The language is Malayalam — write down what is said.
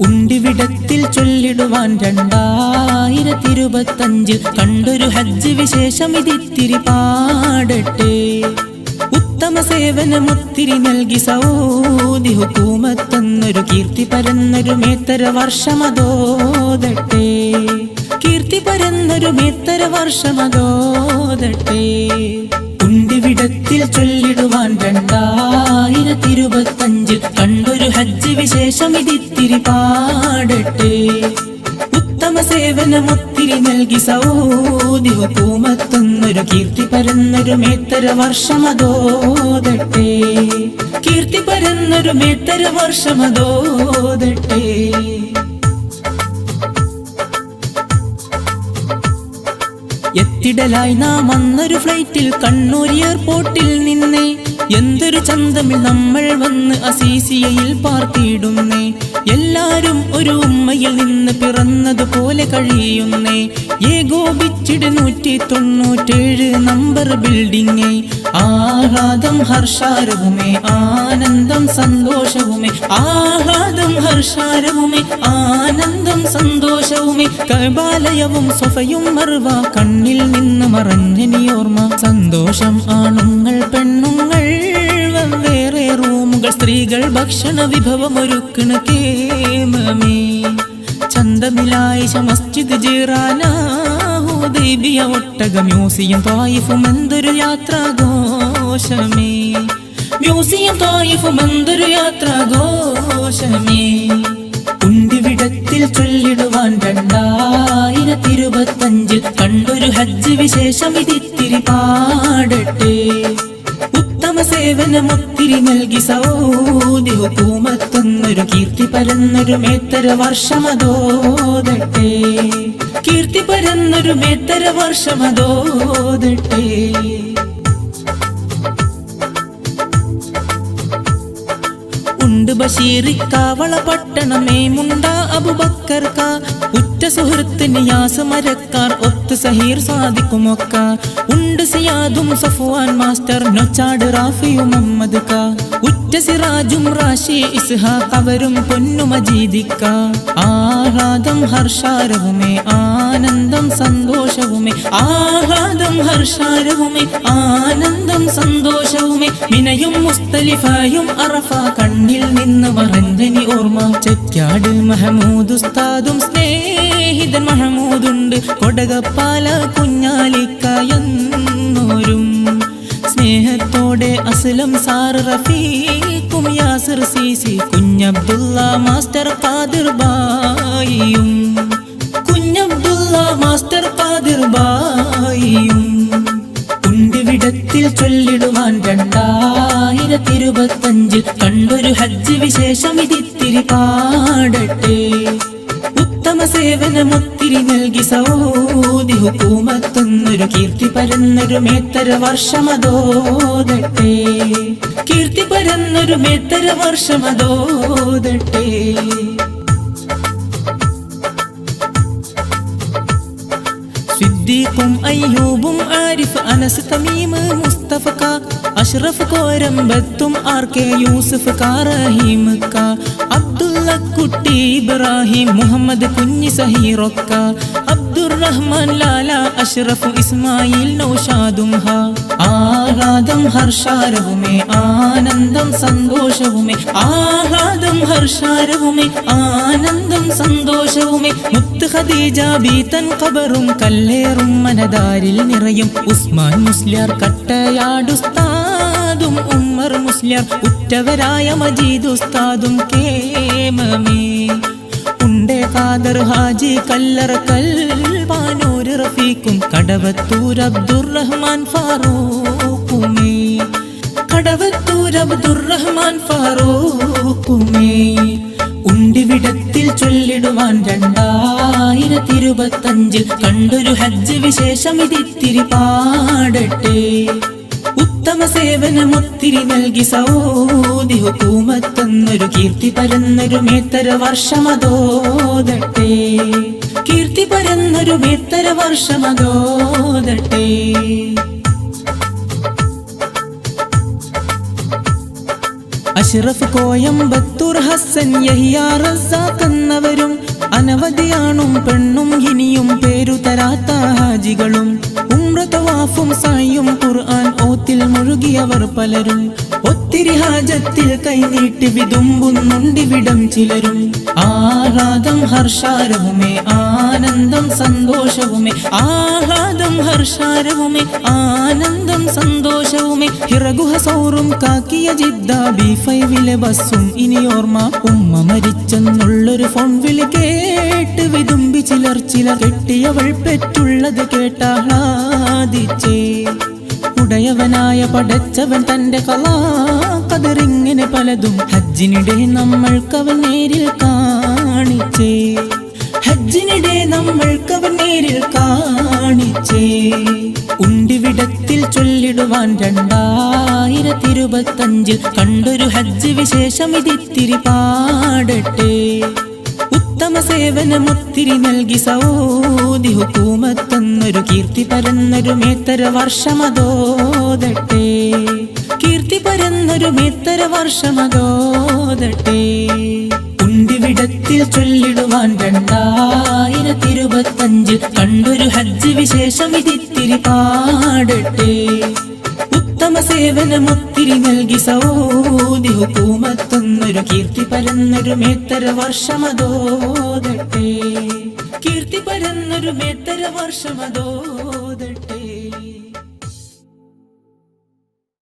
ഉണ്ടിവിടത്തിൽ ചൊല്ലിടുവാൻ രണ്ടായിരത്തി ഇരുപത്തഞ്ചിൽ കണ്ടൊരു ഹജ്ജ് വിശേഷം ഇതിത്തിരി പാടട്ടെ. ഉത്തമ സേവനമൊത്തിരി നൽകി സൗദി ഹുക്കൂമത്തെന്നൊരു കീർത്തി പരന്നൊരു മേത്തര വർഷമതോദട്ടെ കീർത്തി പരന്നൊരു മേത്തര വർഷമതോദട്ടെ ഉണ്ടിവിടത്തിൽ ചൊല്ലിടുവാൻ രണ്ടായിരത്തി ഇരുപത്തഞ്ചിൽ കണ്ടൊരു ഹജ്ജ് വിശേഷം ഇതിത്തിരി പാടട്ടെ ഉത്തമ സേവനമൊത്തിരി നൽകി സൗദി ഹുക്കൂമത്തൊന്നൊരു കീർത്തി പരന്നൊരു മേത്തര വർഷമതോദട്ടെ കീർത്തി പരന്നൊരു മേത്തര വർഷമതോദട്ടെ എത്തിടലായി നാം അന്നൊരു ഫ്ലൈറ്റിൽ കണ്ണൂർ എയർപോർട്ടിൽ നിന്നേ എന്തൊരു ചന്തമിൽ നമ്മൾ വന്ന് അസീസിയയിൽ പാർത്തിയിടുന്നേ? എല്ലാരും ഒരു ഉമ്മയിൽ നിന്ന് പിറന്നതുപോലെ കഴിയുന്നേ. ഏകോപിച്ചിട് നൂറ്റി തൊണ്ണൂറ്റേഴ് നമ്പർ ബിൽഡിംഗ് ആഹ്ലാദം ഹർഷാരവുമേ. ആനന്ദം സന്തോഷവുമേ. ആഹ്ലാദം ഹർഷാരവുമേ. ആനന്ദം സന്തോഷവുമേ. കൈബാലയവും സൊഫയും മറുവ. കണ്ണിൽ നിന്ന് മറഞ്ഞനിയോർമ്മ സന്തോഷം ആണുങ്ങൾ പെണ്ണുങ്ങൾ. സ്ത്രീകൾ ഭക്ഷണ വിഭവം ഒരുക്കണ കേമമേ. ചന്തമിലായിഷ മസ്ജിദ് ദേവിയ ഒട്ടക മ്യൂസിയം തായിഫും എന്തൊരു യാത്രാഘോഷമേ. മ്യൂസിയം തായിഫും എന്തൊരു യാത്രാഘോഷമേ. ഉണ്ടിവിടത്തിൽ ചൊല്ലിടുവാൻ രണ്ടായിരത്തി ഇരുപത്തഞ്ചിൽ കണ്ടൊരു ഹജ്ജ് വിശേഷം ഇതിത്തിരി പാടട്ടെ. സേവനമൊത്തിരി നൽകി സൗദി ഹുക്കൂമത്തൊന്നൊരു കീർത്തി പരന്നൊരു മേത്തര വർഷമതോദട്ടെ കീർത്തി പരന്നൊരു മേത്തര വർഷമതോദട്ടെ ഉണ്ട് ബഷീറിക്ക വളപട്ടണമേ മുണ്ട അബുബക്കർക്ക. ഉറ്റ സുഹൃത്ത് നിയാസ് മരക്കാർ ഒത്ത് സഹീർ സാദിക്കുമൊക്ക ഉണ്ട് സിയാദും സഫുവാൻ മാസ്റ്റർ നൊച്ചാട് റാഫിയും മുഹമ്മദ് ക. ഉറ്റ സിറാജും റാഷി ഇസ്ഹാഖ് അവരും പൊന്നു മജീദിക്ക ആഹ്ലാദം ഹർഷാരവുമേ ആനന്ദം സന്തോഷവുമേ ആഹ്ലാദം ഹർഷാരവുമേ ആനന്ദം സന്തോഷവുമേ മിനയും മുസ്തലിഫായും അറഫ കണ്ണിൽ നിന്ന് മറഞ്ഞനി ഓർമ്മ? ചെറ്റാട് മഹമൂദ് ഉസ്താദും സ്നേഹിതൻ മഹമൂദുണ്ട്. കൊടകപ്പാല കുഞ്ഞാലിക്കയെന്നോരും സ്നേഹത്തോടെ Aslam sir റഫീഖും Yasir CC Kunhabdulla master Khadir Kunhabdulla master Khadir ബായിയും. ഇതിത്തിരി പാടട്ടെ. ഉത്തമ സേവനമൊത്തിരി നൽകി സൗദി ഹുക്കൂമത്തൊന്നൊരു കീർത്തി പരന്നൊരു മേത്തര വർഷമതോദട്ടെ കീർത്തി പരന്നൊരു മേത്തര വർഷമതോദട്ടെ സിദ്ദീഖും അയ്യൂബും ആരിഫ് അനസ് തമീമ് മുസ്തഫ ക അഷ്റഫ് കോരമ്പത്തും ആർ കെ യൂസഫ് കാറഹീമക്ക റഹീം അബ്ദുള്ള കുട്ടി ഇബ്രാഹിം മുഹമ്മദ് കുഞ്ഞി സഹീറൊക്ക അബ്ദുറഹ്മാൻ ലാല അഷ്റഫ് ഇസ്മായിൽ നൗഷാദും ഹ ആഹ്ലാദം ഹർഷാരവുമേ ആനന്ദം സന്തോഷവുമേ ആഹ്ലാദം ഹർഷാരവുമേ ആനന്ദം സന്തോഷവുമേ. മുത്ത് ഖദീജ ബീതൻ ഖബറും കല്ലേറും മനദാരിൽ നിറയും. ഉസ്മാൻ മുസ്ലിയാർ കട്ടയാടുസ്താദും ഉമ്മർ മുസ്ലിം ഉറ്റവരായ മജീദ് ഉസ്താദും കേമമേ. ഉണ്ടേ ഫാദർ ഹാജി കല്ലറ പാനൂർ റഫീഖും കടവത്തൂർ അബ്ദുറഹ്മാൻ ഫാറൂഖുമേ. കടവത്തൂർ അബ്ദുറഹ്മാൻ ഫാറൂഖുമേ. ഉണ്ടിവിടത്തിൽ ചൊല്ലിടുവാൻ രണ്ടായിരത്തി ഇരുപത്തഞ്ചിൽ കണ്ടൊരു ഹജ്ജ് വിശേഷം ഇതിത്തിരി പാടട്ടെ. ഉത്തമ സേവനം ഒത്തിരി നൽകി സൗദി ഹുക്കൂമത്തന്നൊരു കീർത്തി പരന്നൊരു മേത്തര വർഷമതോദട്ടെ കീർത്തി പരന്നൊരു മേത്തര വർഷമതോദട്ടെ അഷ്റഫ് കോയമ്പത്തൂർ ഹസൻ യഹിയ റസാഖ് എന്നവരും അനവധിയാണും പെണ്ണും ഇനിയും പേരു തരാത്ത ഹാജികളും ഉമ്രതവാഫും സായും ഖുർആൻ ഓത്തിൽ മുഴുകിയവർ പലരും ഒത്തിരി ഹാജത്തിൽ കൈനീട്ടി വിതുമ്പുന്നുണ്ടിവിടം ചിലരും. ആഹ്ലാദം ഹർഷാരവുമേ ആനന്ദം സന്തോഷവുമേ ആഹ്ലാദം ഹർഷാരവുമേ ആനന്ദം സന്തോഷവുമേ ഇറകുഹ സൗറും കാക്കിയ ജിദ്ദ. ബി ഫൈവിലെ ബസ്സും ഇനി ഓർമ്മ. ഉമ്മ മരിച്ചെന്നുള്ളൊരു ഫോൺ വിളി കേട്ട് വിതുമ്പി ചിലർ ചിലർ കെട്ടിയവൾ പെറ്റുള്ളത് കേട്ടാഹ്ലാദിച്ചേ ഉടയവനായ പടച്ചവൻ തന്റെ കലാകതിറിങ്ങനെ പലതും ഹജ്ജിനിടെ നമ്മൾക്കവൻ നേരിൽ കാണിച്ചേ. ഹജ്ജിനിടെ നമ്മൾക്കവൻ നേരിൽ കാണിച്ചേ. ഉണ്ടിവിടത്തിൽ ചൊല്ലിടുവാൻ രണ്ടായിരത്തി ഇരുപത്തഞ്ചിൽ കണ്ടൊരു ഹജ്ജ് വിശേഷം ഇതിത്തിരി പാടട്ടെ. ഉത്തമ സേവനമൊത്തിരി നൽകി സൗദി ഹുക്കൂമത്തെന്നൊരു കീർത്തി പരന്നൊരു മേത്തര വർഷമതോദട്ടെ കീർത്തി പരന്നൊരു മേത്തര വർഷമതോദട്ടെ ഉണ്ടിവിടത്തിൽ ചൊല്ലിടുവാൻ രണ്ടായിരത്തി ഇരുപത്തഞ്ചിൽ കണ്ടൊരു ഹജ്ജ് വിശേഷം ഇതിത്തിരി പാടട്ടെ. ഉത്തമ സേവനമൊത്തിരി നൽകി സൗദി ഹുക്കൂമത്തൊന്നൊരു കീർത്തി പരന്നൊരു മേത്തര വർഷമതോദട്ടെ കീർത്തി പരന്നൊരു മേത്തര വർഷമതോ